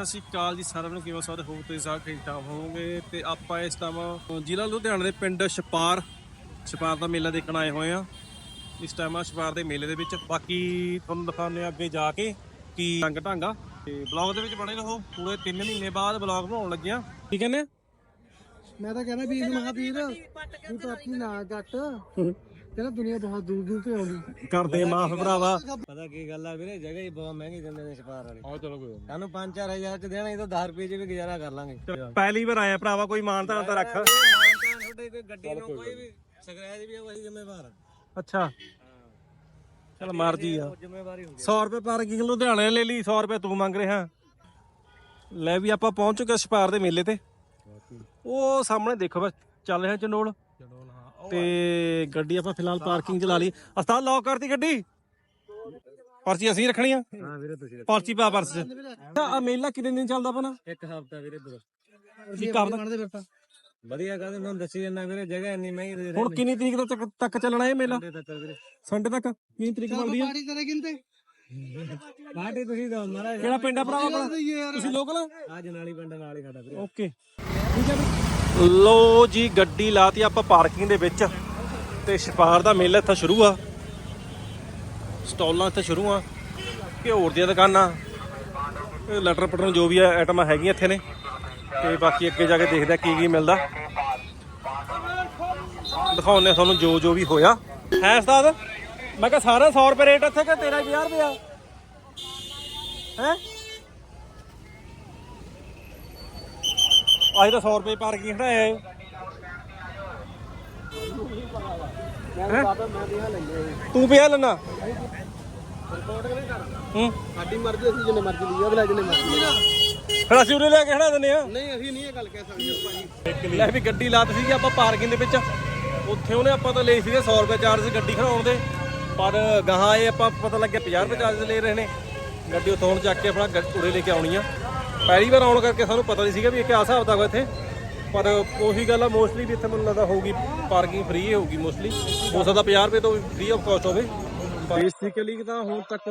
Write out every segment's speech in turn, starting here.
ਸਤਿ ਸ਼੍ਰੀ ਅਕਾਲ ਜੀ ਸਾਰਿਆਂ ਨੂੰ ਕਿਵੇਂ ਸਾਰੇ ਹੋ ਤੁਸੀਂ ਸਾਰੇ ਠੀਕ ਠਾਕ ਹੋਵੋਗੇ? ਤੇ ਆਪਾਂ ਇਸ ਟਾਈਮ ਜ਼ਿਲ੍ਹਾ ਲੁਧਿਆਣਾ ਦੇ ਪਿੰਡ ਛਪਾਰ ਛਪਾਰ ਦਾ ਮੇਲਾ ਦੇਖਣ ਆਏ ਹੋਏ ਆ ਇਸ ਟਾਈਮ ਆ ਛਪਾਰ ਦੇ ਮੇਲੇ ਦੇ ਵਿੱਚ। ਬਾਕੀ ਤੁਹਾਨੂੰ ਦਿਖਾਉਂਦੇ ਆ ਅੱਗੇ ਜਾ ਕੇ ਕੀ ਰੰਗ ਢਾਂਗਾ ਤੇ ਬਲੌਗ ਦੇ ਵਿੱਚ ਬਣੇ ਰਹੋ। ਪੂਰੇ 3 ਮਹੀਨੇ ਬਾਅਦ ਬਲੌਗ ਬਣਾਉਣ ਲੱਗੇ ਆ ਕੀ ਕਹਿੰਦੇ? ਮੈਂ ਤਾਂ ਕਹਿੰਦਾ ਵੀਰ ਮਹਾਵੀਰ ਤੂੰ ਤਾਂ ਆਪਣੀ ਨਾ ਕੱਟ। ਕਹਿੰਦਾ ਦੁਨੀਆ ਬਹੁਤ ਦੂਰ ਦੂਰ ਤੋਂ ਆਉਂਦੀ। ਕਰਦੇ ਮਾਫ ਭਰਾਵਾ। ਪਤਾ ਕੀ ਗੱਲ ਆ ਵੀਰੇ ਜਗ੍ਹਾ ਹੀ ਬਹੁਤ ਮਹਿੰਗੀ ਦਿੰਦੇ ਨੇ ਛਪਾਰ ਵਾਲੇ। ਆਓ ਚਲੋ ਕੋਈ ਸਾਨੂੰ 5-4000 ਚ ਦੇਣਾ ਇਹ ਤਾਂ 10 ਰੁਪਏ ਚ ਵੀ ਗੁਜ਼ਾਰਾ ਕਰ ਲਾਂਗੇ। ਪਹਿਲੀ ਵਾਰ ਆਇਆ ਭਰਾਵਾ ਕੋਈ ਮਾਨਤਾ ਤਾਂ ਰੱਖ। ਤੁਹਾਡੇ ਕੋਈ ਗੱਡੀ ਨੂੰ ਕੋਈ ਵੀ ਸਕਰੈਚ ਵੀ ਆ ਵਹੀ ਜ਼ਿੰਮੇਵਾਰ ਆ। ਅੱਛਾ। ਚਲ ਮਰਜ਼ੀ ਆ। ਉਹ ਜ਼ਿੰਮੇਵਾਰੀ ਹੁੰਦੀ 100 ਰੁਪਏ ਪਾਰਕਿੰਗ ਲੁਧਿਆਣੇ ਨੇ ਲੈ ਲਈ 100 ਰੁਪਏ ਤੂੰ ਮੰਗ ਰਿਹਾ। ਲੈ ਵੀ ਆਪਾਂ ਪਹੁੰਚ ਚੁੱਕੇ ਛਪਾਰ ਦੇ ਮੇਲੇ ਤੇ। ਉਹ ਸਾਹਮਣੇ ਦੇਖੋ ਬਸ ਚੱਲ ਰਿਹਾ ਚੰਡੋਲ। ਤੇ ਗੱਡੀ ਆਪਾਂ ਫਿਲਹਾਲ ਪਾਰਕਿੰਗ 'ਚ ਲਾ ਲਈ। ਅਸਤਾਨ ਲੌਕ ਕਰਤੀ ਗੱਡੀ? ਪਰਚੀ ਅਸੀਂ ਰੱਖਣੀ ਆ ਹਾਂ ਵੀਰੇ ਤੁਸੀਂ ਪਰਚੀ ਪਾ ਪਰਸ 'ਚ। ਆ ਮੇਲਾ ਕਿੰਨੇ ਦਿਨ ਚੱਲਦਾ ਪਣਾ ਇੱਕ ਹਫਤਾ ਵੀਰੇ ਬਰੋ ਕੀ ਕਰਦਾ? ਬਣਦੇ ਫਿਰ ਵਧੀਆ ਕਹਿੰਦੇ ਮੈਨੂੰ ਦੱਸੀ ਜਾਂਦਾ ਵੀਰੇ ਜਗ੍ਹਾ ਇੰਨੀ ਮਹਿੰਗੀ ਹੁਣ ਕਿੰਨੀ ਤਰੀਕ ਤੱਕ ਤੱਕ ਚੱਲਣਾ ਇਹ ਮੇਲਾ? ਸੰਡੇ ਤੱਕ ਕਿੰਨੀ ਤਰੀਕ ਬਣਦੀ ਆ? ਪਾਰਟੀ ਤੇਰੇ ਕਿੰਤੇ? ਬਾਟੀ ਤੁਸੀਂ ਦੋ ਮਹਾਰਾਜ। ਕਿਹੜਾ ਪਿੰਡ ਆ ਭਰਾਵਾ ਆਪਣਾ? ਤੁਸੀਂ ਲੋਕਲ ਆ? ਅੱਜ ਨਾਲੀ ਪਿੰਡ ਨਾਲ ਹੀ ਸਾਡਾ ਵੀਰੇ। ਓਕੇ ਠੀਕ ਹੈ ਵੀ ਲੋ ਜੀ, ਗੱਡੀ ਲਾਤੀ ਆਪਾਂ ਪਾਰਕਿੰਗ ਦੇ ਵਿੱਚ ਤੇ ਛਪਾਰ ਦਾ ਮੇਲਾ ਇੱਥੇ ਸ਼ੁਰੂ ਆ। ਸਟਾਲਾਂ ਇੱਥੇ ਸ਼ੁਰੂ ਆ। ਘਿਓਰ ਦੀਆਂ ਦੁਕਾਨਾਂ ਇਹ ਲਟਰ ਪਟਰ ਜੋ ਵੀ ਆਈਟਮਾਂ ਹੈਗੀਆਂ ਇੱਥੇ ਨੇ। ਤੇ ਬਾਕੀ ਅੱਗੇ ਜਾ ਕੇ ਦੇਖਦੇ ਆ ਕੀ ਕੀ ਮਿਲਦਾ। ਦਿਖਾਉਂਦੇ ਤੁਹਾਨੂੰ ਜੋ ਜੋ ਵੀ ਹੋਇਆ। ਹੈ ਉਸਤਾਦ? ਮੈਂ ਕਿਹਾ ਸਾਰਾ 100 ਰੁਪਏ ਰੇਟ ਇੱਥੇ ਕਿ ਤੇਰਾ 50 ਰੁਪਏ ਆ? ਹੈ? ਅੱਜ ਤਾਂ 100 ਰੁਪਏ ਪਾਰਕਿੰਗ ਖੜਾਇਆ ਏ ਹੈਂ? ਤੂੰ ਪਿਆ ਲੈਣਾ ਹੂੰ। ਸਾਡੀ ਮਰਜ਼ੀ ਅਸੀਂ ਜਿੰਨੇ ਮਰਜ਼ੀ ਲਈਏ ਅਗਲਾ ਜਿੰਨੇ ਮਰਜ਼ੀ ਫਿਰ ਅਸੀਂ ਉਰੇ ਲੈ ਕੇ ਖੜਾ ਦਿੰਦੇ ਆ ਨਹੀਂ ਅਸੀਂ ਨਹੀਂ ਇਹ ਗੱਲ ਕਹਿ ਸਕਦੇ ਭਾਜੀ ਲੈ ਵੀ ਗੱਡੀ ਲਾਤ ਸੀਗੀ ਆਪਾਂ ਪਾਰਕਿੰਗ ਦੇ ਵਿੱਚ। ਉੱਥੇ ਉਹਨੇ ਆਪਾਂ ਤਾਂ ਲਏ ਸੀਗੇ 100 ਰੁਪਏ ਚਾਰਜ ਗੱਡੀ ਖੜਾਉਣ ਦੇ। ਪਰ ਗਾਹਾਂ ਇਹ ਆਪਾਂ ਪਤਾ ਲੱਗਿਆ 50 ਰੁਪਏ ਚਾਰਜ ਲੈ ਰਹੇ ਨੇ। ਗੱਡੀ ਉੱਥੋਂ ਹੁਣ ਚੱਕ ਕੇ ਆਪਣਾ ਗ- ਉਰੇ ਲੈ ਕੇ ਆਉਣੀ ਆ। ਪਹਿਲੀ ਵਾਰ ਆਉਣ ਕਰਕੇ ਸਾਨੂੰ ਪਤਾ ਨਹੀਂ ਸੀਗਾ ਵੀ ਇਹ ਕਿਆ ਹਿਸਾਬ ਦਾ ਇੱਥੇ। ਪਰ ਉਹੀ ਗੱਲ ਆ ਮੋਸਟਲੀ ਵੀ ਇੱਥੇ ਮੈਨੂੰ ਲੱਗਦਾ ਹੋਊਗੀ ਪਾਰਕਿੰਗ ਫ੍ਰੀ ਹੋਊਗੀ ਮੋਸਟਲੀ ਹੋ ਸਕਦਾ 50 ਰੁਪਏ ਤੋਂ ਫ੍ਰੀ ਆਫ ਕਾਸਟ ਹੋਵੇ। ਬੇਸਿਕਲੀ ਤਾਂ ਹੁਣ ਤੱਕ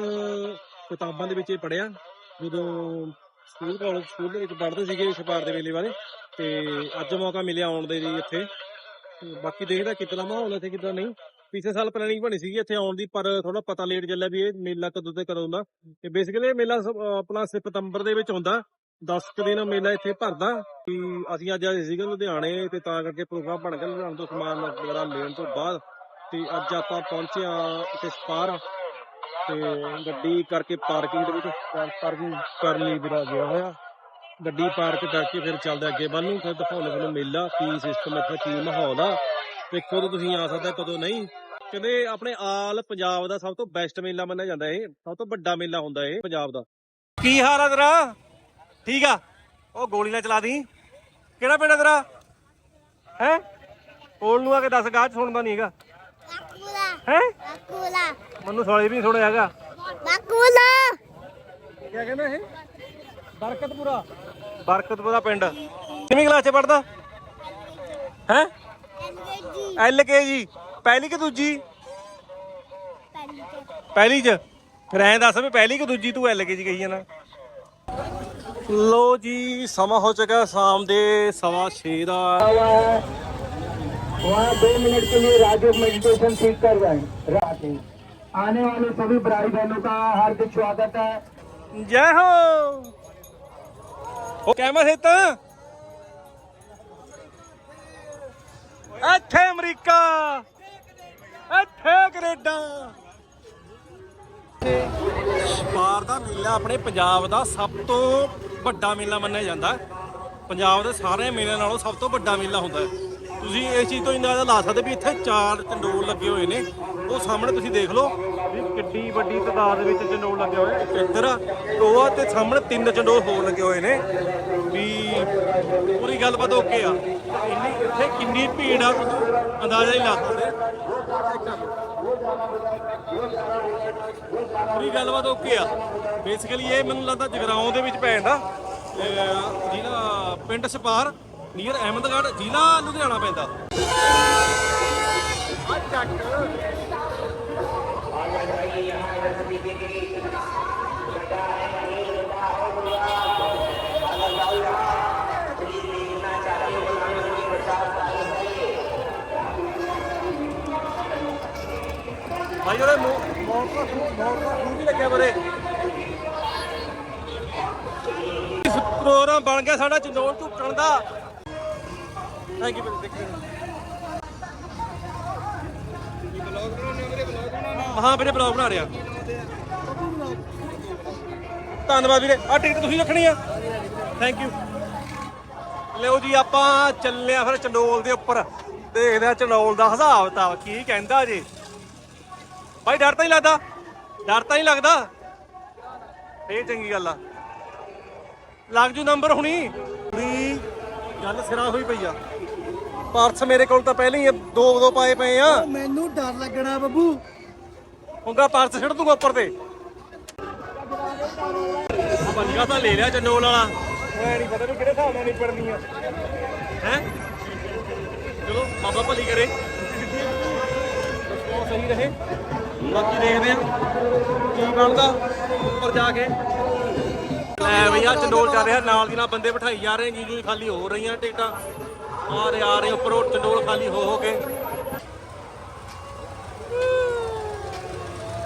ਕਿਤਾਬਾਂ ਦੇ ਵਿੱਚ ਇਹ ਪੜਿਆ ਜਦੋਂ ਸਕੂਲ ਕਾਲਜ ਸਕੂਲ ਦੇ ਵਿੱਚ ਪੜ੍ਹਦੇ ਸੀਗੇ ਛਪਾਰ ਦੇ ਵੇਲੇ ਬਾਰੇ ਤੇ ਅੱਜ ਮੌਕਾ ਮਿਲਿਆ ਆਉਣ ਦੇ ਲਈ ਇੱਥੇ। ਬਾਕੀ ਦੇਖਦਾ ਕਿਤਨਾ ਮਾਹੌਲ ਇੱਥੇ ਕਿਦਾਂ ਨਹੀਂ। ਪਿਛਲੇ ਸਾਲ ਪਲੈਨਿੰਗ ਬਣੀ ਸੀਗੀ ਇੱਥੇ ਆਉਣ ਦੀ, ਪਰ ਥੋੜਾ ਪਤਾ ਲੇਟ ਚੱਲਿਆ ਵੀ ਇਹ ਮੇਲਾ ਕਦੋਂ ਤੇ ਕਦੋਂ ਦਾ। ਤੇ ਬੇਸਿਕਲੀ ਇਹ ਮੇਲਾ ਸ- ਆਪਣਾ ਸਤੰਬਰ ਦੇ ਵਿੱਚ ਹੁੰਦਾ। 10 ਕੁ ਦਿਨ ਮੇਲਾ ਇੱਥੇ ਭਰਦਾ ਕਿ ਅਸੀਂ ਅੱਜ ਆਏ ਸੀਗੇ ਲੁਧਿਆਣੇ ਤੇ ਤਾਂ ਕਰਕੇ ਪ੍ਰੋਗਰਾਮ ਬਣ ਗਿਆ। ਲੁਧਿਆਣੇ ਤੋਂ ਸਮਾਨ ਵਗੈਰਾ ਲੈਣ ਤੋਂ ਬਾਅਦ ਤੇ ਅੱਜ ਆਪਾਂ ਪਹੁੰਚੇ ਆ ਇੱਥੇ ਸਪਾਰ। ਤੇ ਗੱਡੀ ਕਰਕੇ ਪਾਰਕਿੰਗ ਦੇ ਵਿੱਚ ਪਾਰਕਿੰਗ ਕਰਨ ਲਈ ਵੀਰਾ ਗਿਆ ਹੋਇਆ। ਗੱਡੀ ਪਾਰਕ ਕਰਕੇ ਫਿਰ ਚੱਲਦੇ ਅੱਗੇ ਵੱਲ ਨੂੰ। ਫਿਰ ਦਿਖਾਉਣੇ ਤੁਹਾਨੂੰ ਮੇਲਾ, ਕੀ ਸਿਸਟਮ ਇੱਥੇ ਕੀ ਮਾਹੌਲ ਆ। ਤੇ ਕਦੋਂ ਤੁਸੀਂ ਆ ਸਕਦਾ ਕਦੋਂ ਨਹੀਂ। ਕਹਿੰਦੇ ਆਪਣੇ ਆਲ ਪੰਜਾਬ ਦਾ ਸਭ ਤੋਂ ਬੈਸਟ ਮੇਲਾ ਮੰਨਿਆ ਜਾਂਦਾ ਇਹ। ਸਭ ਤੋਂ ਵੱਡਾ ਮੇਲਾ ਹੁੰਦਾ ਇਹ ਪੰਜਾਬ ਦਾ। ਕੀ ਹਾਲ ਆ ਤੇਰਾ? ਠੀਕ ਆ। ਉਹ ਗੋਲੀ ਨਾ ਚਲਾ ਦੀ। ਕਿਹੜਾ ਪਿੰਡ ਆ ਤੇਰਾ? ਹੈ? ਕੋਲ ਨੂੰ ਆ ਕੇ ਦੱਸ ਗਾਹ 'ਚ ਸੁਣਦਾ ਨਹੀਂ ਹੈਗਾ। ਹੈ? ਮੈਨੂੰ ਸੋਲੇ ਵੀ ਨਹੀਂ ਸੁਣਿਆ ਹੈਗਾ। bakula. ਕੀ ਕਹਿੰਦਾ ਇਹ? ਬਰਕਤਪੁਰਾ। ਬਰਕਤਪੁਰਾ ਪਿੰਡ। ਕਿੰਨੀ ਕਲਾਸ ਚ ਪੜਦਾ ਹੈ. ਐਲ ਕੇ ਜੀ। ਪਹਿਲੀ ਕਿ ਦੂਜੀ? ਪਹਿਲੀ ਚ। ਫਿਰ ਐਂ ਦੱਸ ਵੀ ਪਹਿਲੀ ਕਿ ਦੂਜੀ ਤੂੰ ਐਲ ਕੇ ਜੀ ਕਹੀ ਜਾਣਾ। ਲੋ ਜੀ ਸਮਾਂ ਹੋ ਚੁੱਕਾ ਸ਼ਾਮ ਦੇ 6:30 ਦਾ वहाँ दो मिनट के लिए राजयोग मेडिटेशन ठीक कर रहे हैं रात में। आने वाले सभी भाई बहनों का हार्दिक स्वागत है ਜੈ ਹੋ ਉਹ ਕਹਿਮਾ ਸੇਤਾ ਇੱਥੇ ਅਮਰੀਕਾ ਇੱਥੇ ਕੈਨੇਡਾ ਸਪਾਰ ਦਾ ਮੇਲਾ ਆਪਣੇ ਪੰਜਾਬ ਦਾ ਸਭ ਤੋਂ ਵੱਡਾ ਮੇਲਾ ਮੰਨਿਆ ਜਾਂਦਾ। ਪੰਜਾਬ ਦੇ ਸਾਰੇ ਮੇਲਿਆਂ ਨਾਲੋਂ ਸਭ ਤੋਂ ਵੱਡਾ ਮੇਲਾ ਹੁੰਦਾ ਹੈ। ਤੁਸੀਂ ਇਸ ਚੀਜ਼ ਤੋਂ ਅੰਦਾਜ਼ਾ ਲਾ ਸਕਦੇ ਵੀ ਇੱਥੇ ਚਾਰ ਚੰਡੋਲ ਲੱਗੇ ਹੋਏ ਨੇ। ਉਹ ਸਾਹਮਣੇ ਤੁਸੀਂ ਦੇਖ ਲਓ। ਵੀ ਕਿੱਡੀ ਵੱਡੀ ਤਾਦਾਦ ਦੇ ਵਿੱਚ ਚੰਡੋਲ ਲੱਗੇ ਹੋਏ ਇੱਕ ਇੱਧਰ ਉਹ ਆ ਤੇ ਸਾਹਮਣੇ ਤਿੰਨ ਚੰਡੋਲ ਹੋਰ ਲੱਗੇ ਹੋਏ ਨੇ। ਵੀ ਪੂਰੀ ਗੱਲਬਾਤ ਓਕੇ ਆ। ਇੰਨੀ ਇੱਥੇ ਕਿੰਨੀ ਭੀੜ ਆ ਤੁਸੀਂ ਅੰਦਾਜ਼ਾ ਹੀ ਲਾ ਸਕਦੇ। ਪੂਰੀ ਗੱਲਬਾਤ ਓਕੇ ਆ। ਬੇਸਿਕਲੀ ਇਹ ਮੈਨੂੰ ਲੱਗਦਾ ਜਗਰਾਉਂ ਦੇ ਵਿੱਚ ਪੈ ਜਾਂਦਾ। ਜ਼ਿਲ੍ਹਾ ਪਿੰਡ ਸਪਾਰ ਨੀਅਰ ਅਹਿਮਦਗੜ੍ਹ, ਜ਼ਿਲ੍ਹਾ ਲੁਧਿਆਣਾ ਪੈਂਦਾ। ਭਾਈ ਉਹਦੇ ਮੂੰਹ ਮੌਤ ਦਾ ਮੌਤ ਦਾ ਖੂਨ ਵੀ ਲੱਗਿਆ ਬਰੇ ਪ੍ਰੋਗਰਾਮ ਬਣ ਗਿਆ ਸਾਡਾ ਚੰਦੋਲ ਝੁੱਟਣ ਦਾ। ਥੈਂਕ ਯੂ ਦੇਖੋ। ਹਾਂ ਵੀਰੇ ਬਲੌਗ ਬਣਾ ਰਿਹਾ। ਧੰਨਵਾਦ ਵੀਰੇ। ਆ ਟਿਕਟ ਤੁਸੀਂ ਰੱਖਣੀ ਆ। ਥੈਂਕ ਯੂ ਲਿਓ ਜੀ, ਆਪਾਂ ਚੱਲੇ ਆ ਫਿਰ ਚੰਡੋਲ ਦੇ ਉੱਪਰ। ਦੇਖਦੇ ਆ ਚੰਡੋਲ ਦਾ ਹਿਸਾਬ ਤਾਂ ਕੀ ਕਹਿੰਦਾ ਜੀ। ਭਾਈ ਡਰ ਤਾਂ ਨਹੀਂ ਲੱਗਦਾ? ਡਰ ਤਾਂ ਨਹੀਂ ਲੱਗਦਾ? ਇਹ ਚੰਗੀ ਗੱਲ ਆ। ਲੱਗ ਜੂ ਨੰਬਰ ਹੁਣੀ। ਵੀ ਗੱਲ ਸਿਰਾ ਹੋਈ ਪਈ ਆ। ਪਰਸ ਮੇਰੇ ਕੋਲ ਤਾਂ ਪਹਿਲਾਂ ਹੀ ਦੋ ਦੋ ਪਾਏ ਪਏ ਆ। ਮੈਨੂੰ ਡਰ ਲੱਗਣਾ ਬੱਬੂ। ਹੁੰਗਾ ਪਰਸ ਛੱਡ ਦੂੰਗਾ ਉੱਪਰ ਤੇ। ਪੰਗਾ ਤਾਂ ਲੈ ਲਿਆ ਚੰਡੋਲ ਵਾਲਾ। ਮੈਂ ਨਹੀਂ ਪਤਾ ਵੀ ਕਿਹੜੇ ਹਿਸਾਬ ਨਾਲ ਨਿਪੜਨੀ ਆ। ਹੈ? ਚਲੋ ਬਾਬਾ ਭਲੀ ਕਰੇ। ਸਹੀ ਰਹੇ। ਬਾਕੀ ਦੇਖਦੇ ਆ ਕੀ ਬਣਦਾ ਉੱਪਰ ਜਾ ਕੇ। ਲੈ ਭਈਆ ਚੰਡੋਲ ਚੱਲ ਰਿਹਾ, ਨਾਲ ਦੀ ਨਾਲ ਬੰਦੇ ਬਿਠਾਈ ਜਾ ਰਹੇ ਜੀ ਜੀ ਖਾਲੀ ਹੋ ਰਹੀਆਂ ਟਿਕਟਾਂ। ਆ ਰਹੇ ਆ ਰਹੇ ਉੱਪਰ, ਚੰਡੋਲ ਖਾਲੀ ਹੋ ਹੋ ਕੇ।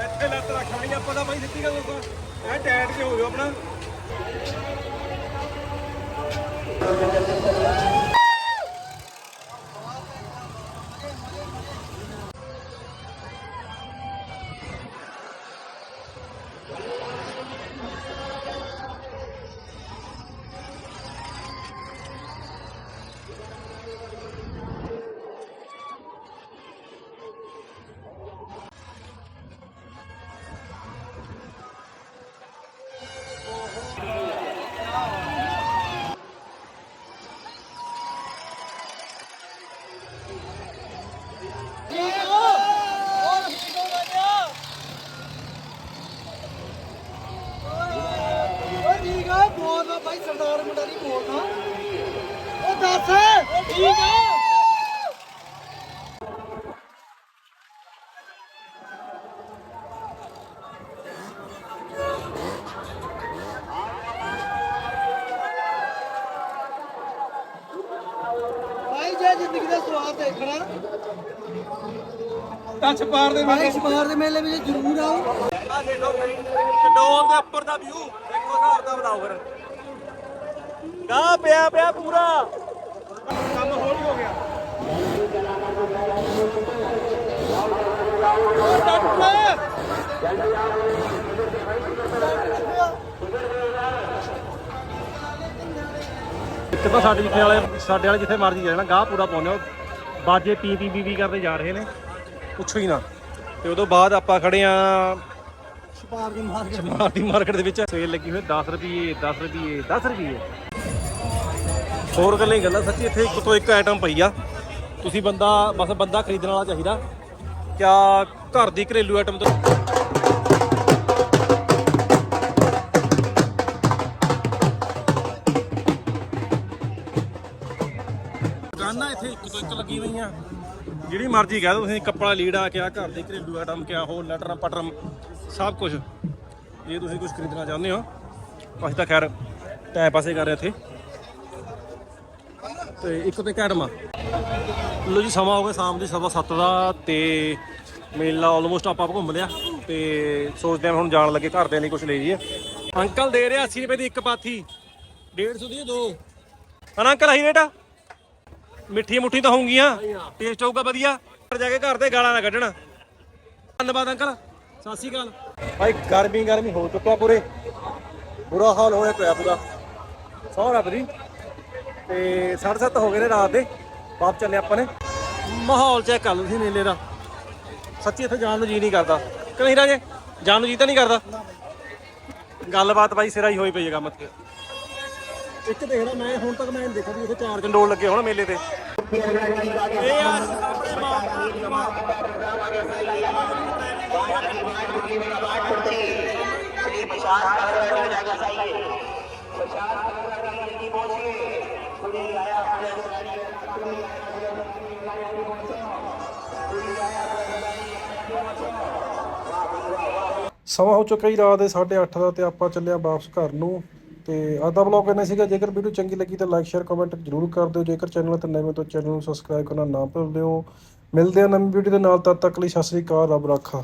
ਇੱਥੇ ਲੱਤ ਰੱਖ ਆਪਾਂ ਤਾਂ ਬਾਈ, ਸਿੱਧੀ ਗੱਲ ਦੱਸਾਂ ਇਹ ਟਾਇਟ ਕੇ ਹੋ ਗਿਆ ਆਪਣਾ। ਠੀਕ ਜੇ ਜ਼ਿੰਦਗੀ ਦਾ ਸਵਾਦ ਦੇਖਣਾ। ਟੱਚ ਪਾਰ ਦੇ ਭਾਈ ਸਮਾਰ ਦੇ ਮੇਲੇ ਵਿੱਚ ਜ਼ਰੂਰ ਆਓ। ਆ ਦੇਖੋ ਚੰਡੋਲ ਦੇ ਉੱਪਰ ਦਾ ਵਿਊ ਦੇਖੋ ਹਿਸਾਬ ਦਾ ਬਣਾਓ ਫਿਰ। ਗਾ ਪਿਆ ਪਿਆ ਪੂਰਾ। ਹੋ ਗਿਆ ਤਾਂ ਸਾਡੇ ਜਿੱਥੇ ਵਾਲੇ ਸਾਡੇ ਵਾਲੇ ਜਿੱਥੇ ਮਰਜ਼ੀ ਜਾਣਾ ਗਾਹ ਪੂਰਾ ਪਾਉਂਦੇ ਹੋ ਬਾਜੇ ਪੀ ਪੀ ਪੀ ਕਰਦੇ ਜਾ ਰਹੇ ਨੇ। ਪੁੱਛੋ ਹੀ ਨਾ। ਤੇ ਉਦੋਂ ਬਾਅਦ ਆਪਾਂ ਖੜੇ ਆ ਛਪਾਰ ਦੀ ਮਾਰ ਕੇ। ਸਮਾਰਟੀ ਮਾਰਕੀਟ ਦੇ ਵਿੱਚ। ਸੇਲ ਲੱਗੀ ਹੋਈ 10 ਰੁਪਏ 10 ਰੁਪਏ 10 ਰੁਪਏ ਹੋਰ ਗੱਲਾਂ ਹੀ ਗੱਲਾਂ ਸੱਚੀ, ਇੱਥੇ ਇੱਕ ਤੋਂ ਇੱਕ ਆਈਟਮ ਪਈ ਆ। ਤੁਸੀਂ ਬੰਦਾ, ਬਸ ਬੰਦਾ ਖਰੀਦਣ ਵਾਲਾ ਚਾਹੀਦਾ। ਕਿਆ ਘਰ ਦੀ ਘਰੇਲੂ ਆਈਟਮ ਤੋਂ ਦੁਕਾਨਾਂ ਇੱਥੇ ਇੱਕ ਤੋਂ ਇੱਕ ਲੱਗੀ ਹੋਈਆਂ। ਜਿਹੜੀ ਮਰਜ਼ੀ ਕਹਿ ਦਿਓ, ਤੁਸੀਂ ਕੱਪੜਾ ਲੀੜਾ, ਕਿਆ ਘਰ ਦੀ ਘਰੇਲੂ ਆਈਟਮ ਕਿਆ ਹੋਰ ਲਟਰਮ ਪਟਰਮ ਸਭ ਕੁਝ ਜੇ ਤੁਸੀਂ ਕੁਝ ਖਰੀਦਣਾ ਚਾਹੁੰਦੇ ਹੋ। ਅਸੀਂ ਤਾਂ ਖੈਰ ਟਾਈਮ ਪਾਸੇ ਕਰ ਰਹੇ ਇੱਥੇ। ਤੇ ਇੱਕ ਤੇ ਕੈਡਮਾ ਲੋ ਜੀ, ਸਮਾਂ ਹੋ ਗਿਆ ਸ਼ਾਮ ਦੀ, ਸਵਾ ਸੱਤ ਦਾ ਤੇ ਮੇਲਾ ਆਲਮੋਸਟ ਆਪਾਂ ਘੁੰਮ ਲਿਆ ਤੇ ਸੋਚਦੇ ਹਾਂ ਹੁਣ ਜਾਣ ਲੱਗੇ, ਘਰਦਿਆਂ ਲਈ ਕੁਝ ਲੈ ਜਾਈਏ ਅੰਕਲ ਦੇ ਰਿਹਾ 80 ਰੁਪਏ ਦੀ ਇੱਕ ਪਾਥੀ। 150 ਦੀ ਦੋ। ਹਾਂ ਅੰਕਲ, ਆਹੀ ਰੇਟ ਆ? ਮਿੱਠੀ ਮੁੱਠੀ ਤਾਂ ਹੋਊਗੀਆਂ। ਟੇਸਟ ਹੋਊਗਾ ਵਧੀਆ। ਪਰ ਜਾ ਕੇ ਘਰ ਦੇ ਗਾਲਾਂ ਨਾ ਕੱਢਣਾ। ਧੰਨਵਾਦ ਅੰਕਲ। ਸਤਿ ਸ਼੍ਰੀ ਅਕਾਲ। ਭਾਈ ਗਰਮੀ ਗਰਮੀ ਹੋ ਚੁੱਕਾ ਪੂਰੇ। ਬੁਰਾ ਹਾਲ ਹੋਇਆ ਪਿਆ ਪੂਰਾ। ਸੌ ਰੱਬ ਦੀ। ਤੇ 7:30 ਹੋ ਗਏ ਨੇ ਰਾਤ ਦੇ ਵਾਪਸ ਚੱਲੇ ਆਪਾਂ ਨੇ। ਮਾਹੌਲ ਚੈੱਕ ਕਰ ਲਓ ਤੁਸੀਂ ਮੇਲੇ ਦਾ। ਸੱਚੀ ਇੱਥੇ ਜਾਣ ਨੂੰ ਜੀ ਨਹੀਂ ਕਰਦਾ। ਕਿ ਨਹੀਂ ਰਾਜੇ ਜਾਣ ਨੂੰ ਜੀ ਤਾਂ ਨਹੀਂ ਕਰਦਾ। ਗੱਲਬਾਤ ਬਾਈ ਸਿਰਾ ਹੀ ਹੋਈ ਪਈ ਹੈ ਕੰਮ ਇੱਥੇ। ਇੱਕ ਦੇਖਦਾ ਮੈਂ, ਹੁਣ ਤੱਕ ਮੈਂ ਨਹੀਂ ਦੇਖਿਆ ਵੀ ਇੱਥੇ ਚਾਰ ਚੰਡੋਲ ਲੱਗੇ ਹੋਣ ਮੇਲੇ ਤੇ। ਇਹ ਯਾਰ ਆਪਣੇ ਸਮਾਂ ਹੋ ਚੁੱਕਾ ਹੀ ਰਾਤ ਦੇ 8:30 ਦਾ ਤੇ ਆਪਾਂ ਚੱਲਿਆ ਵਾਪਸ ਘਰ ਨੂੰ। ਤੇ ਅੱਜ ਦਾ ਵਲੌਗ ਇੰਨਾ ਸੀਗਾ, ਜੇਕਰ ਵੀਡੀਓ ਚੰਗੀ ਲੱਗੀ ਤਾਂ ਲਾਈਕ ਸ਼ੇਅਰ ਕਮੈਂਟ ਜ਼ਰੂਰ ਕਰ ਦਿਓ। ਜੇਕਰ ਚੈਨਲ ਤੇ ਨਵੇਂ ਹੋ ਚੈਨਲ ਨੂੰ ਸਬਸਕ੍ਰਾਈਬ ਕਰਨਾ ਨਾ ਭੁੱਲ ਦਿਓ ਮਿਲਦੇ ਆ ਨਵੀਂ ਵੀਡੀਓ ਦੇ ਨਾਲ, ਤਦ ਤੱਕ ਲਈ ਸਤਿ ਸ੍ਰੀ ਅਕਾਲ, ਰੱਬ ਰਾਖਾ।